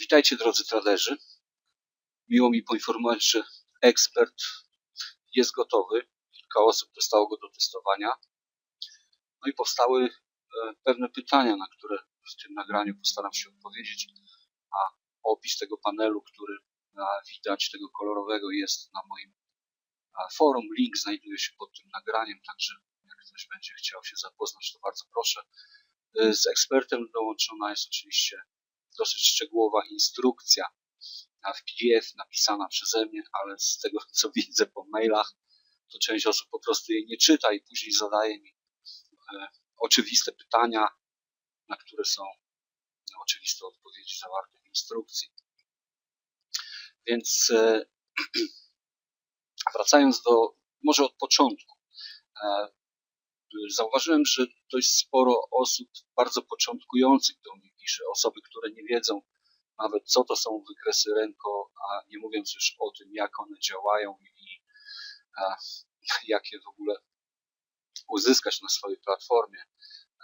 Witajcie drodzy traderzy. Miło mi poinformować, że ekspert jest gotowy. Kilka osób dostało go do testowania. No i powstały e, pewne pytania, na które w tym nagraniu postaram się odpowiedzieć. A opis tego panelu, który e, widać, tego kolorowego, jest na moim e, forum. Link znajduje się pod tym nagraniem, także jak ktoś będzie chciał się zapoznać, to bardzo proszę. Z ekspertem dołączona jest oczywiście dosyć szczegółowa instrukcja w PDF napisana przeze mnie, ale z tego co widzę po mailach, to część osób po prostu jej nie czyta i później zadaje mi e, oczywiste pytania, na które są oczywiste odpowiedzi zawarte w instrukcji. Więc e, wracając do, może od początku. E, zauważyłem, że dość sporo osób bardzo początkujących do mnie pisze, osoby, które nie wiedzą nawet co to są wykresy ręko, a nie mówiąc już o tym, jak one działają i a, jak je w ogóle uzyskać na swojej platformie.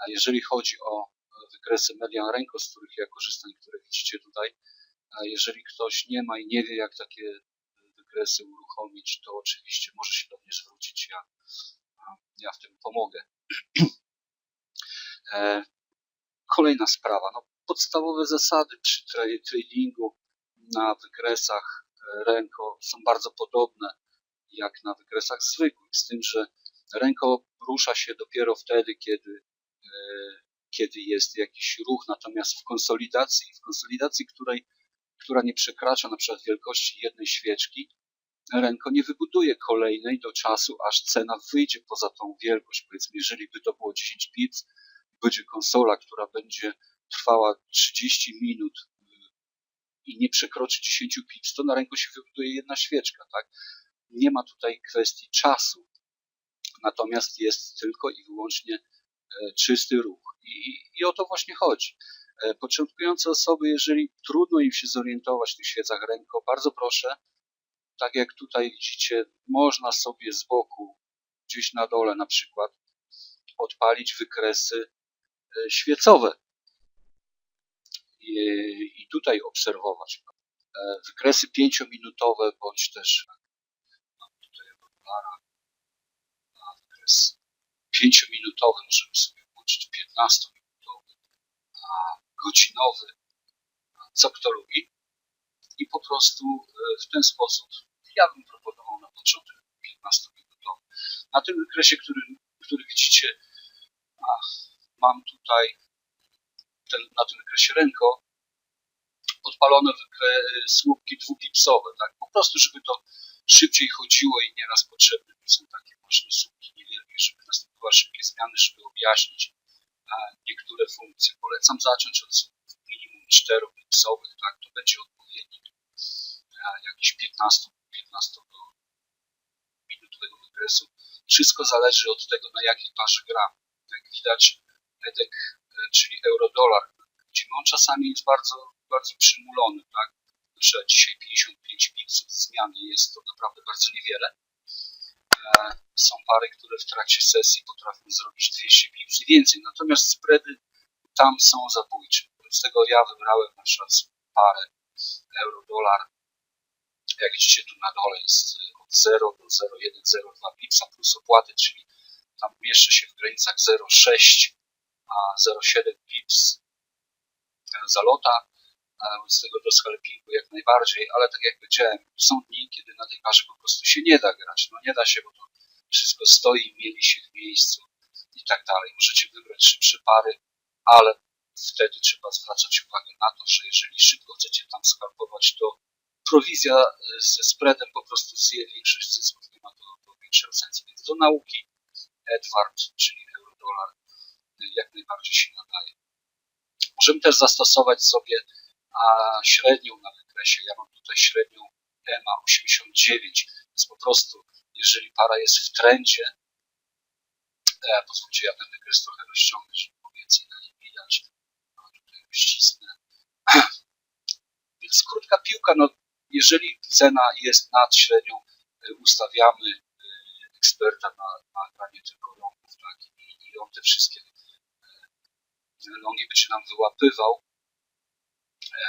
A jeżeli chodzi o wykresy Median Ręko, z których ja korzystam, które widzicie tutaj, a jeżeli ktoś nie ma i nie wie, jak takie wykresy uruchomić, to oczywiście może się do mnie zwrócić. Ja, ja w tym pomogę. Kolejna sprawa. No, podstawowe zasady przy tradingu na wykresach e, ręko są bardzo podobne jak na wykresach zwykłych, z tym, że ręko rusza się dopiero wtedy, kiedy, e, kiedy jest jakiś ruch, natomiast w konsolidacji, w konsolidacji, której, która nie przekracza na przykład wielkości jednej świeczki, ręko nie wybuduje kolejnej do czasu, aż cena wyjdzie poza tą wielkość. Powiedzmy, jeżeli by to było 10 pips, będzie konsola, która będzie trwała 30 minut i nie przekroczy 10 pips, to na ręku się wybuduje jedna świeczka, tak? Nie ma tutaj kwestii czasu. Natomiast jest tylko i wyłącznie e, czysty ruch. I, i o to właśnie chodzi. E, początkujące osoby, jeżeli trudno im się zorientować w tych świecach ręko, bardzo proszę, tak jak tutaj widzicie, można sobie z boku, gdzieś na dole na przykład, odpalić wykresy świecowe i tutaj obserwować. E, wykresy pięciominutowe bądź też mam tutaj regulara na wykres pięciominutowy możemy sobie włączyć 15-minutowy, a godzinowy, co kto lubi i po prostu e, w ten sposób ja bym proponował na początek 15-minutowy. Na tym wykresie, który, który widzicie, mam tutaj ten, na tym wykresie ręko odpalone słupki dwupipsowe, tak? Po prostu, żeby to szybciej chodziło i nieraz potrzebne są takie właśnie słupki niewielkie, żeby następowały szybkie zmiany, żeby objaśnić niektóre funkcje. Polecam zacząć od słupków minimum 4 pipsowych, tak? To będzie odpowiednik jakiś 15, 15 minutowego wykresu. Wszystko zależy od tego, na jakiej parze gram. Jak widać, EDEK czyli euro-dolar. Widzimy, on czasami jest bardzo, bardzo przymulony, tak? Przykład dzisiaj 55 pipsów zmiany jest to naprawdę bardzo niewiele. E, są pary, które w trakcie sesji potrafią zrobić 200 pips i więcej, natomiast spready tam są zabójcze. Z tego ja wybrałem na przykład parę euro-dolar. Jak widzicie tu na dole jest od 0 do 0,102 pipsa plus opłaty, czyli tam mieszczę się w granicach 0,6 a 0,7 pips zalota z tego do sklepingu jak najbardziej, ale tak jak powiedziałem, są dni, kiedy na tej parze po prostu się nie da grać. No nie da się, bo to wszystko stoi, mieli się w miejscu i tak dalej. Możecie wybrać szybsze pary, ale wtedy trzeba zwracać uwagę na to, że jeżeli szybko chcecie tam skalpować, to prowizja ze spreadem po prostu zje większość zysków, nie ma to, to większego sensu. Więc do nauki Edward, czyli euro-dolar, jak najbardziej się nadaje. Możemy też zastosować sobie średnią na wykresie. Ja mam tutaj średnią EMA 89. Więc po prostu, jeżeli para jest w trendzie, e, pozwólcie, ja ten wykres trochę rozciągnę, żeby było więcej na nim widać. No, tutaj uścisnę. Więc krótka piłka, no, jeżeli cena jest nad średnią, e, ustawiamy e, eksperta na, na granie tylko rąków, tak, i, i on te wszystkie longi będzie nam wyłapywał. E,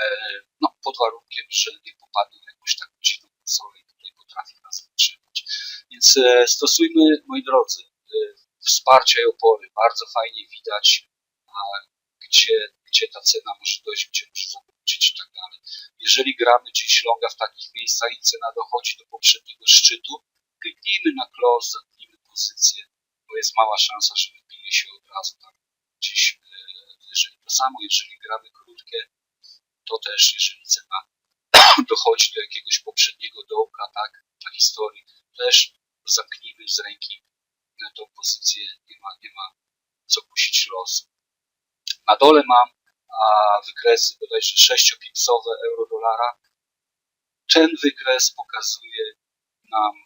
no, warunkiem, że nie popadnie w jakąś taką dziwną konsolę tutaj potrafi nas wytrzymać. Więc e, stosujmy, moi drodzy, e, wsparcia i opory. Bardzo fajnie widać, gdzie, gdzie ta cena może dojść, gdzie może zawrócić i tak dalej. Jeżeli gramy gdzieś longa w takich miejscach i cena dochodzi do poprzedniego szczytu, kliknijmy na close, zamknijmy pozycję, bo jest mała szansa, że wybije się od razu tam gdzieś wyżej. To samo, jeżeli gramy krótkie, to też jeżeli cena dochodzi do jakiegoś poprzedniego dołka, tak, na historii, też zamknijmy z ręki tą pozycję, nie ma, nie ma co kusić losu. Na dole mam a, wykresy bodajże 6-pipsowe euro-dolara. Ten wykres pokazuje nam e,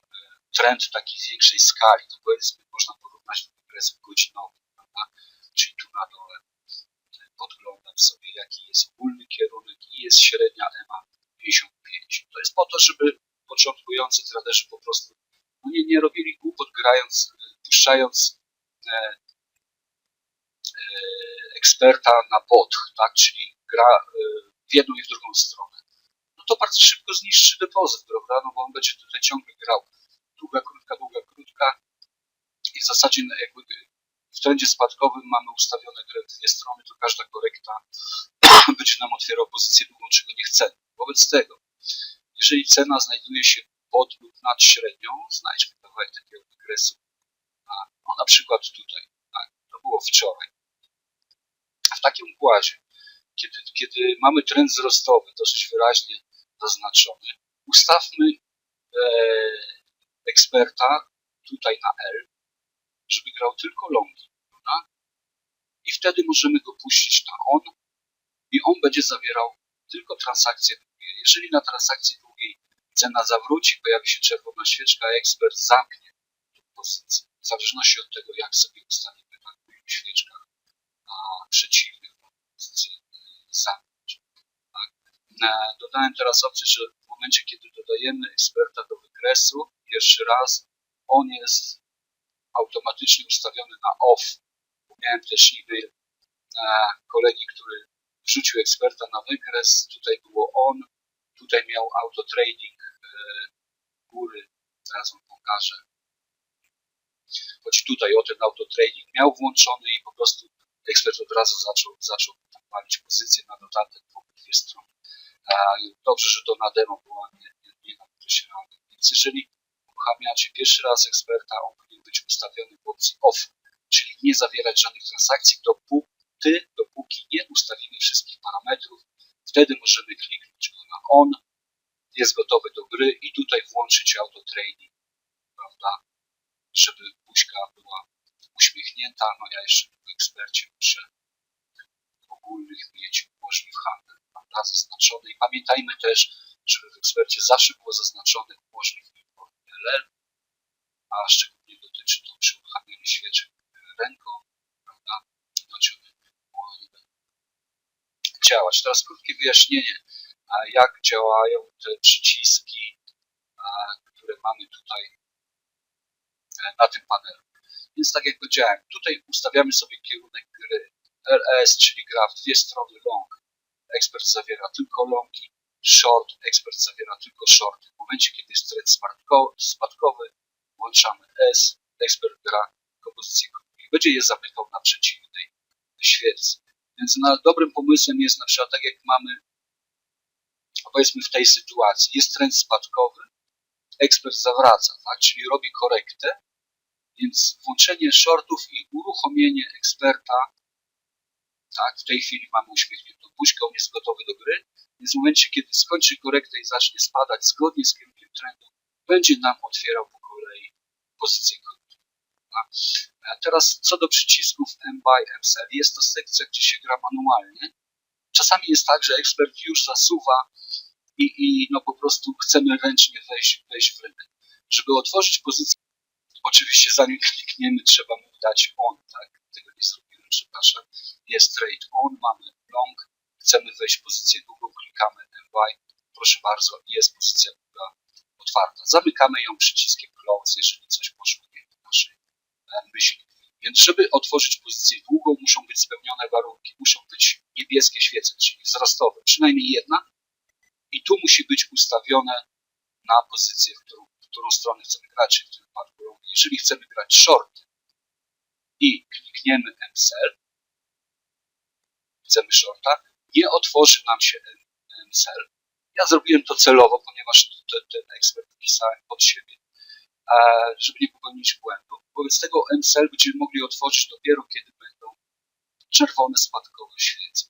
trend takiej większej skali. To powiedzmy można porównać do wykresów godzinowych, prawda? Czyli tu na dole podglądam sobie jaki jest ogólny kierunek i jest średnia EMA 55. To jest po to, żeby początkujący traderzy po prostu no nie, nie robili głupot grając, puszczając e, e, eksperta na bot, tak, czyli gra e, w jedną i w drugą stronę. No to bardzo szybko zniszczy depozyt, prawda, no bo on będzie tutaj ciągle grał długa, krótka, długa, krótka i w zasadzie jakby w trendzie spadkowym mamy ustawione dwie strony, to każda korekta będzie nam otwierał pozycję długą, czego nie chcemy. Wobec tego, jeżeli cena znajduje się pod lub nad średnią, znajdźmy kawałek takiego wykresu. A, no na przykład tutaj, tak, to było wczoraj. W takim układzie, kiedy, kiedy mamy trend wzrostowy dosyć wyraźnie zaznaczony, ustawmy e, eksperta tutaj na L, żeby grał tylko longi, prawda? I wtedy możemy go puścić na on i on będzie zawierał tylko transakcje długie. Jeżeli na transakcji długiej cena zawróci, pojawi się czerwona świeczka, a ekspert zamknie tę pozycję. W zależności od tego, jak sobie ustawimy taką świeczkę, a przeciwnych pozycję zamknąć. Tak. E, dodałem teraz opcję, że w momencie, kiedy dodajemy eksperta do wykresu, pierwszy raz, on jest automatycznie ustawiony na off. Miałem też e-mail kolegi, który wrzucił eksperta na wykres, tutaj było on, tutaj miał auto trading e, góry, zaraz wam pokażę. Chodzi tutaj o ten auto trading, miał włączony i po prostu ekspert od razu zaczął, zaczął palić pozycję na dodatek po dwie strony. Dobrze, że to na demo było, nie, nie, nie na okresie realnym. Więc jeżeli uruchamiacie pierwszy raz eksperta, on być ustawiony w opcji off, czyli nie zawierać żadnych transakcji, dopóty, dopóki nie ustawimy wszystkich parametrów. Wtedy możemy kliknąć go na on, jest gotowy do gry i tutaj włączyć auto trading, prawda, żeby buźka była uśmiechnięta. No ja jeszcze w ekspercie muszę ogólnych mieć umożliw handel, prawda, zaznaczony. I pamiętajmy też, żeby w ekspercie zawsze było zaznaczone umożliw import LL, a szczególnie dotyczy to przy uruchamianiu świeczek ręką, prawda, no one będą działać. Teraz krótkie wyjaśnienie, jak działają te przyciski, które mamy tutaj e, na tym panelu. Więc tak jak powiedziałem, tutaj ustawiamy sobie kierunek gry. LS, czyli gra w dwie strony long. Ekspert zawiera tylko longi. Short, ekspert zawiera tylko shorty. W momencie, kiedy jest trend spadkowy, włączamy S, ekspert gra kompozycję krótkiej. Będzie je zamykał na przeciwnej świecy. Więc dobrym pomysłem jest na przykład tak jak mamy powiedzmy w tej sytuacji, jest trend spadkowy, ekspert zawraca, tak, czyli robi korektę, więc włączenie shortów i uruchomienie eksperta, tak, w tej chwili mamy uśmiechniętą buźkę, on jest gotowy do gry, więc w momencie, kiedy skończy korektę i zacznie spadać zgodnie z kierunkiem trendu, będzie nam otwierał pozycję teraz co do przycisków M-Buy, M-Sell. Jest to sekcja, gdzie się gra manualnie. Czasami jest tak, że ekspert już zasuwa i, i no po prostu chcemy ręcznie wejść, wejść w rynek. Żeby otworzyć pozycję, oczywiście zanim klikniemy, trzeba mu dać on, tak? Tego nie zrobiłem, przepraszam. Jest trade on, mamy long, chcemy wejść w pozycję długą, klikamy MY, proszę bardzo, jest pozycja długa otwarta. Zamykamy ją przyciskiem close, jeżeli coś poszło nie w naszej e, myśli. Więc żeby otworzyć pozycję długą, muszą być spełnione warunki. Muszą być niebieskie świece, czyli wzrostowe, przynajmniej jedna. I tu musi być ustawione na pozycję, w którą, w którą stronę chcemy grać, w wypadku long. Jeżeli chcemy grać short i klikniemy MCL, chcemy shorta, nie otworzy nam się MCL. Ja zrobiłem to celowo, ponieważ ten, ten ekspert wpisałem pod siebie, żeby nie popełnić błędu. Wobec tego MCL będziemy mogli otworzyć dopiero, kiedy będą czerwone spadkowe świece.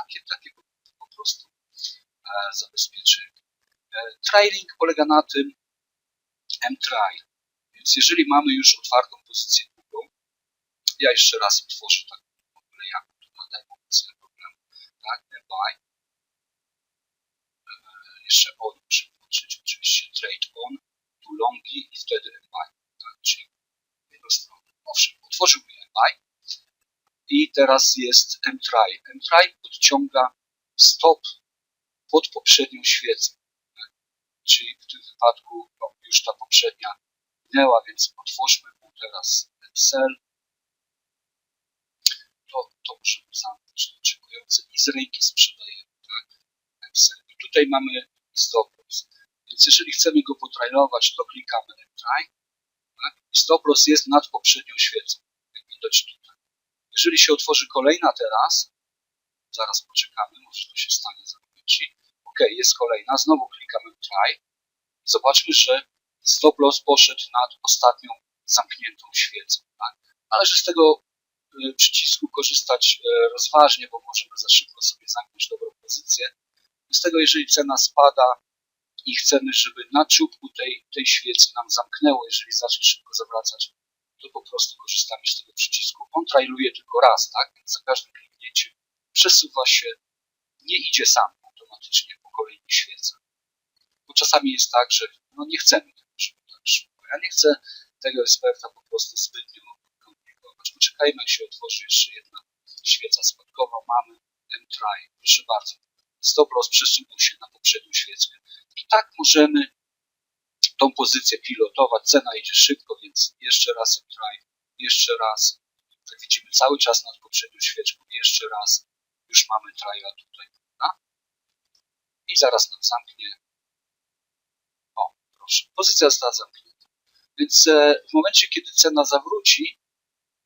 Takie, takie po prostu e, zabezpieczenie. E, trailing polega na tym M-try. Więc jeżeli mamy już otwartą pozycję długą, ja jeszcze raz otworzę tak ogóle jak tu na demo, bez problemu, tak, buy. E, jeszcze on muszę włączyć, oczywiście trade on, longi i wtedy buy, tak, czyli stronę. Owszem, otworzył mi buy i teraz jest M-try. M-try podciąga stop pod poprzednią świecę. Tak? Czyli w tym wypadku no, już ta poprzednia minęła, więc otwórzmy mu teraz Excel. To, to możemy zamknąć oczekujące i z ręki sprzedajemy. Tak? Excel. I tutaj mamy stop. Więc jeżeli chcemy go potrailować, to klikamy M-try. Tak? Stop loss jest nad poprzednią świecą. Jak widać tutaj. Jeżeli się otworzy kolejna teraz, zaraz poczekamy, może to się stanie za. OK, jest kolejna, znowu klikamy try. Zobaczmy, że stop loss poszedł nad ostatnią zamkniętą świecą. Tak? Należy z tego y, przycisku korzystać y, rozważnie, bo możemy za szybko sobie zamknąć dobrą pozycję. Z tego, jeżeli cena spada i chcemy, żeby na czubku tej, tej świecy nam zamknęło, jeżeli zacznie szybko zawracać, to po prostu korzystamy z tego przycisku. On trailuje tylko raz, tak? Więc za każdym kliknięciem przesuwa się, nie idzie sam automatycznie po kolejnych świecach. Bo czasami jest tak, że no nie chcemy tego, żeby tak szło. Ja nie chcę tego eksperta po prostu zbytnio komplikować. Poczekajmy, jak się otworzy jeszcze jedna świeca spadkowa. Mamy M-try. Proszę bardzo. Stop loss przesunął się na poprzednią świeckę. I tak możemy tą pozycję pilotować. Cena idzie szybko, więc jeszcze raz M-try. Jeszcze raz. Tak widzimy cały czas nad poprzednią świeczką. Jeszcze raz. Już mamy traila tutaj, prawda? I zaraz nam zamknie. O, proszę. Pozycja została zamknięta. Więc e, w momencie, kiedy cena zawróci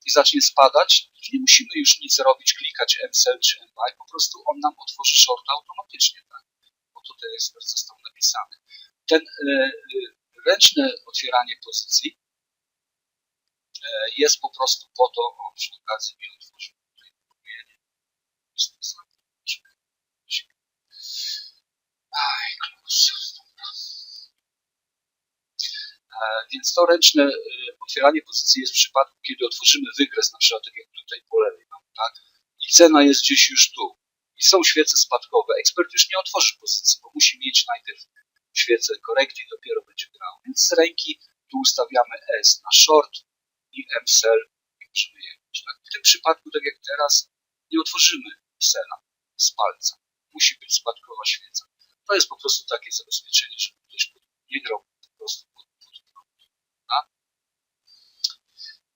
i zacznie spadać, nie musimy już nic robić, klikać MSL czy MBUY, po prostu on nam otworzy shorta automatycznie, tak? Bo tutaj ekspert został napisany. Ten e, e, ręczne otwieranie pozycji e, jest po prostu po to, o, przy okazji mi otworzył tutaj podwojenie. Aj, close. Więc to ręczne e, otwieranie pozycji jest w przypadku, kiedy otworzymy wykres, na przykład tak jak tutaj po lewej mam, tak? I cena jest gdzieś już tu. I są świece spadkowe. Ekspert już nie otworzy pozycji, bo musi mieć najpierw świecę korekty i dopiero będzie grał. Więc z ręki tu ustawiamy S na short i MSL i możemy jechać. Tak? W tym przypadku, tak jak teraz, nie otworzymy sela z palca. Musi być spadkowa świeca. To jest po prostu takie zabezpieczenie, żeby ktoś nie grał po prostu pod, pod prąd. Tak? E,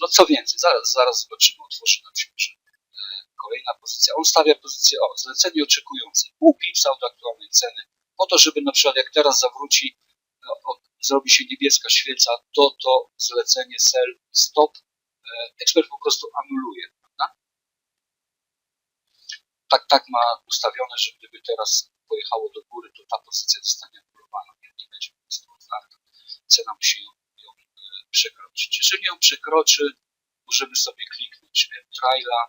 no co więcej, zaraz, zaraz zobaczymy, otworzy nam się może e, kolejna pozycja. On stawia pozycję, o, zlecenie oczekujące, pół pipsa od aktualnej ceny, po to, żeby na przykład jak teraz zawróci, no, zrobi się niebieska świeca, to to zlecenie sell, stop, e, ekspert po prostu anuluje. Prawda? Tak, tak ma ustawione, że gdyby teraz pojechało do góry, to ta pozycja zostanie anulowana, nie, będzie po prostu otwarta. Cena musi ją, e, przekroczyć. Jeżeli ją przekroczy, możemy sobie kliknąć traila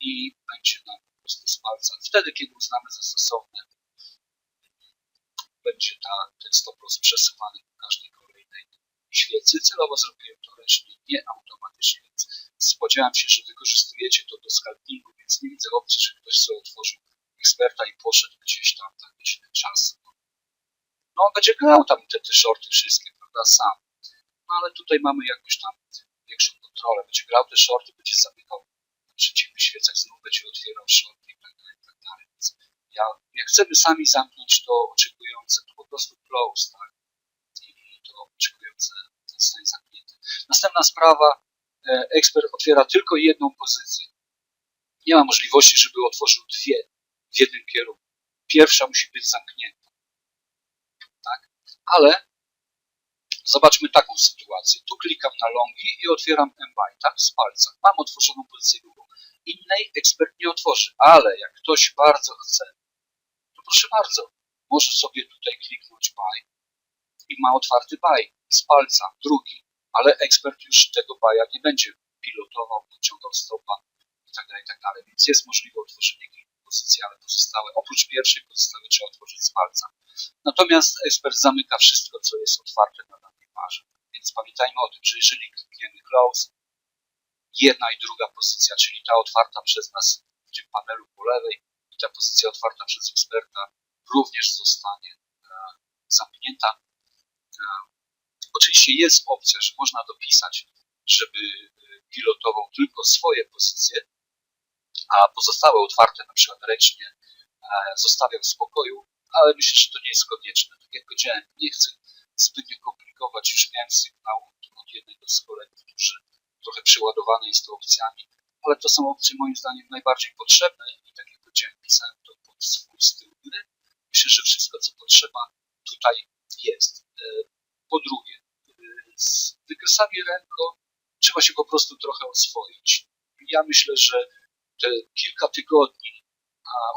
i będzie nam po prostu z. Wtedy, kiedy uznamy za stosowne, będzie ta, ten stop loss przesuwany po każdej kolejnej świecy. Celowo zrobiłem to ręcznie, nie automatycznie, więc się, że wykorzystujecie to do scalpingu, więc nie widzę opcji, że ktoś sobie otworzył eksperta i poszedł gdzieś tam tak myślę czas. No on będzie grał tam te, te shorty wszystkie, prawda, sam. No ale tutaj mamy jakąś tam większą kontrolę. Będzie grał te shorty, będzie zamykał na przeciwnych świecach, znów będzie otwierał shorty i tak dalej, i tak dalej. Więc ja, jak chcemy sami zamknąć to oczekujące, to po prostu close, tak? I to oczekujące zostanie zamknięte. Następna sprawa, e, ekspert otwiera tylko jedną pozycję. Nie ma możliwości, żeby otworzył dwie w jednym kierunku. pierwsza musi być zamknięta. Tak? Ale zobaczmy taką sytuację. Tu klikam na longi i otwieram MBI? Z palca. Mam otworzoną pozycję górą. Innej ekspert nie otworzy, ale jak ktoś bardzo chce, to proszę bardzo, może sobie tutaj kliknąć buy i ma otwarty buy z palca, drugi, ale ekspert już tego buya nie będzie pilotował, pociągał stopa i tak dalej, i tak. Więc jest możliwe otworzenie kilku pozycji, ale pozostałe, oprócz pierwszej pozostałe trzeba otworzyć z palca. Natomiast ekspert zamyka wszystko, co jest otwarte na parze. Więc pamiętajmy o tym, że jeżeli klikniemy close, jedna i druga pozycja, czyli ta otwarta przez nas w tym panelu po lewej i ta pozycja otwarta przez eksperta również zostanie e, zamknięta. E, oczywiście jest opcja, że można dopisać, żeby e, pilotował tylko swoje pozycje, a pozostałe otwarte na przykład ręcznie zostawiam w spokoju, ale myślę, że to nie jest konieczne. Tak jak powiedziałem, nie chcę zbytnio komplikować. Już miałem sygnał od jednego z kolegów, że trochę przeładowany jest to opcjami, ale to są opcje moim zdaniem najbardziej potrzebne i tak jak powiedziałem, pisałem to pod swój styl gry. Myślę, że wszystko, co potrzeba tutaj jest. E, po drugie, e, z wykresami ręką trzeba się po prostu trochę oswoić. Ja myślę, że te kilka tygodni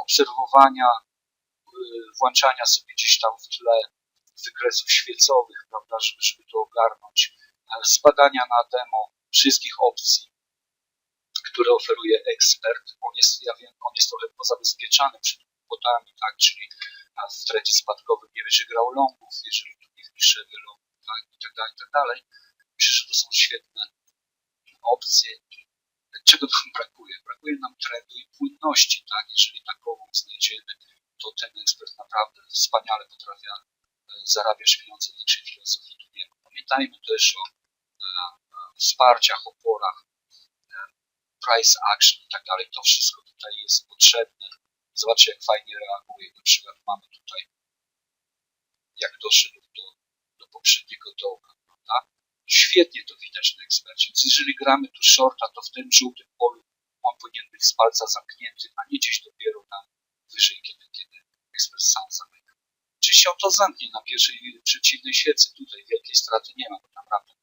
obserwowania, e, włączania sobie gdzieś tam w tle wykresów świecowych, prawda, żeby, żeby to ogarnąć, zbadania na demo wszystkich opcji, które oferuje ekspert. On jest, ja wiem, on jest trochę pozabezpieczany przed kłopotami, tak, czyli w trendzie spadkowym nie będzie grał longów, jeżeli tu nie wpisze longów, tak, i tak dalej, i tak dalej. Myślę, że to są świetne opcje czego nam brakuje? Brakuje nam trendu i płynności, tak, jeżeli takową znajdziemy, to ten ekspert naprawdę wspaniale potrafi e, zarabiać pieniądze większej filozofii nie. Pamiętajmy też o wsparciach, oporach, price action i tak dalej. To wszystko tutaj jest potrzebne. Zobaczcie, jak fajnie reaguje. Na przykład mamy tutaj, jak doszedł do, do poprzedniego dołka, prawda? Świetnie to widać na ekspercie. Więc jeżeli gramy tu shorta, to w tym żółtym polu on powinien być z palca zamknięty, a nie gdzieś dopiero na wyżej, kiedy, kiedy ekspert sam zamyka. On to zamknie na pierwszej przeciwnej świecy. Tutaj wielkiej straty nie ma, bo naprawdę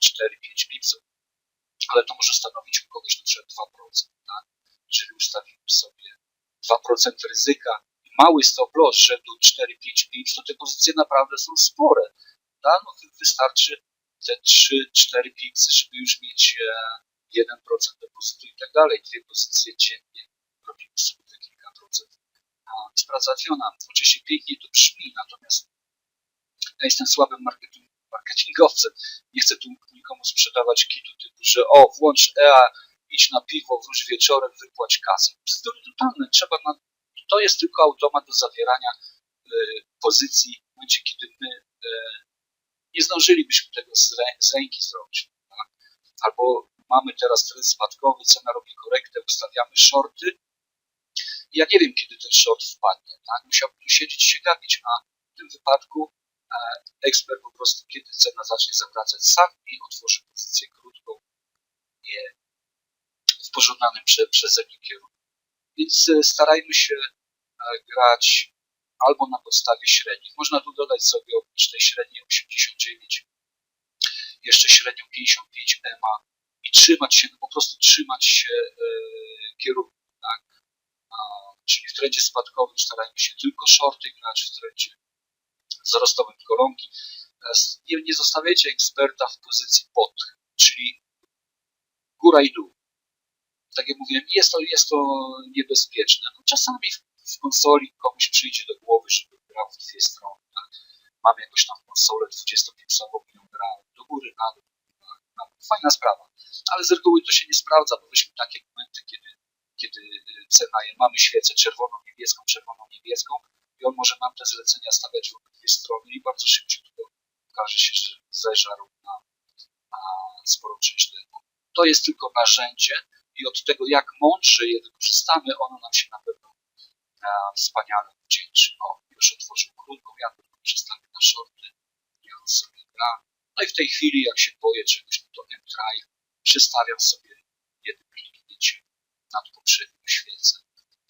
4-5 pipsów, ale to może stanowić u kogoś na przykład 2%. Tak? Jeżeli ustawimy sobie 2% ryzyka i mały stop loss rzędu 4-5 pips, to te pozycje naprawdę są spore. Tak? No, wystarczy te 3-4 pipsy, żeby już mieć 1% e, depozytu i tak dalej. Dwie pozycje dziennie robimy sobie. Sprawa załatwiona. Oczywiście pięknie to brzmi, natomiast ja jestem słabym marketingowcem. Nie chcę tu nikomu sprzedawać kitu typu, że o, włącz EA, idź na piwo, wróć wieczorem, wypłać kasę. Bzdury totalne. Trzeba na... To jest tylko automat do zawierania y, pozycji w momencie, kiedy my y, nie zdążylibyśmy tego z, rę, z ręki zrobić. Tak? Albo mamy teraz trend spadkowy, cena robi korektę, ustawiamy shorty. Ja nie wiem, kiedy ten short wpadnie. Tak? Musiałbym siedzieć się gapić, a w tym wypadku ekspert po prostu, kiedy cena zacznie zawracać sam i otworzy pozycję krótką nie w pożądanym prze, przeze mnie kierunku. Więc e, starajmy się e, grać albo na podstawie średnich. Można tu dodać sobie oprócz tej średniej 89 jeszcze średnią 55 EMA i trzymać się, no po prostu trzymać się e, kierunku, czyli w trendzie spadkowym starajmy się tylko shorty grać, w trendzie wzrostowym kolonki. Nie, nie zostawiajcie eksperta w pozycji pod, czyli góra i dół. Tak jak mówiłem, jest to, jest to niebezpieczne. No, czasami w, w konsoli komuś przyjdzie do głowy, żeby grał w dwie strony. Tak? Mam jakąś tam konsolę 25-sową i ją grałem do góry. Na dół. Fajna sprawa. Ale z reguły to się nie sprawdza, bo weźmy takie momenty, kiedy, kiedy cena, mamy świecę czerwoną, niebieską, czerwoną, niebieską, i on może nam te zlecenia stawiać w obydwie strony i bardzo szybciutko okaże się, że zeżarł na, na sporą część. To jest tylko narzędzie i od tego, jak mądrze je wykorzystamy, ono nam się na pewno a, wspaniale wdzięczy. O, już otworzył krótką, ja tylko przestawię na shorty, niech on sobie gra. No i w tej chwili, jak się boję czegoś, to M-Try przestawiam sobie jednym kliknięciem nad poprzednią świecę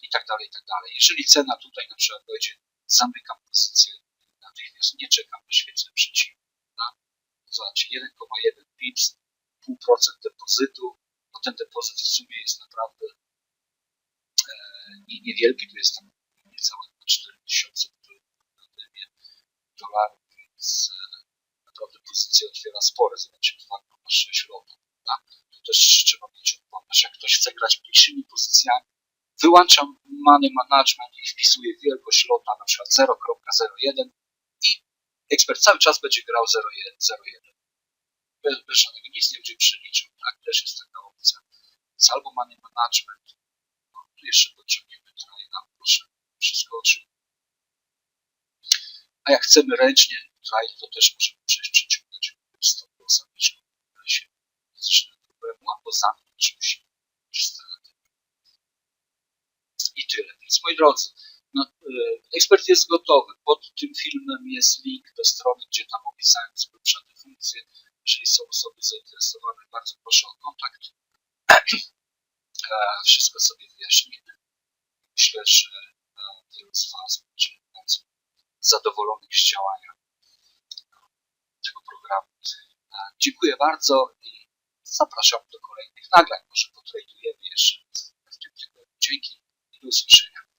i tak dalej, i tak dalej. Jeżeli cena tutaj na przykład będzie, zamykam pozycję natychmiast, nie czekam na świecę przeciwną. Tak? Zobaczcie, 1,1 pips, 0,5% depozytu, no ten depozyt w sumie jest naprawdę e, nie- niewielki, to jest tam niecałe 4000 dolarów, więc e, naprawdę pozycja otwiera spore, zobaczcie, 2,6 lota. Tak? To też trzeba mieć odporność. Jak ktoś chce grać mniejszymi pozycjami, wyłączam money management i wpisuję wielkość lota, na przykład 0.01 i ekspert cały czas będzie grał 0.1. Bez, bez żadnego, nic nie będzie przeliczył, tak? Też jest taka opcja. Więc albo money management, no, tu jeszcze podciągniemy traila, proszę, przeskoczył. A jak chcemy ręcznie trail, to też możemy przejść przeciągać stop lossa mieszką w lesie. Bez żadnego problemu, albo zamknąć musimy straty. I tyle. Więc moi drodzy, no, y, ekspert jest gotowy. Pod tym filmem jest link do strony, gdzie tam opisałem te funkcje. Jeżeli są osoby zainteresowane, bardzo proszę o kontakt. E, Wszystko sobie wyjaśnimy. Myślę, że e, wielu z Was będzie bardzo zadowolonych z działania tego programu. E, Dziękuję bardzo i zapraszam do kolejnych nagrań. Może potradujemy jeszcze w tym tygodniu. Dzięki i do usłyszenia.